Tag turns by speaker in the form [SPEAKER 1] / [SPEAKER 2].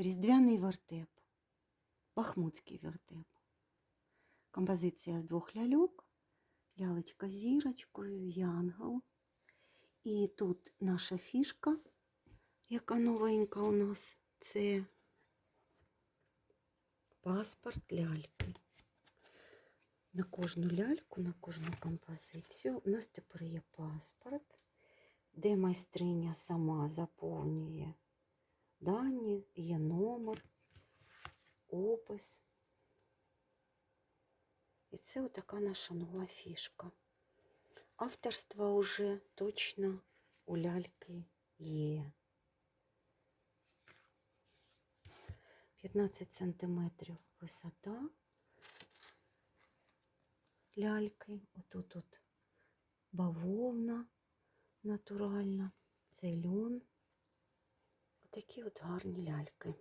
[SPEAKER 1] Різдвяний вертеп. Бахмутський вертеп. Композиція з двох ляльок. Лялечка з зірочкою, янгол. І тут наша фішка, яка новенька у нас, це паспорт ляльки. На кожну ляльку, на кожну композицію у нас тепер є паспорт, де майстриня сама заповнює є номер, опис. І це отака наша нова фішка. Авторство уже точно у ляльки є. 15 сантиметрів висота ляльки. Отут от бавовна натуральна, це льон. Такі от гарні ляльки.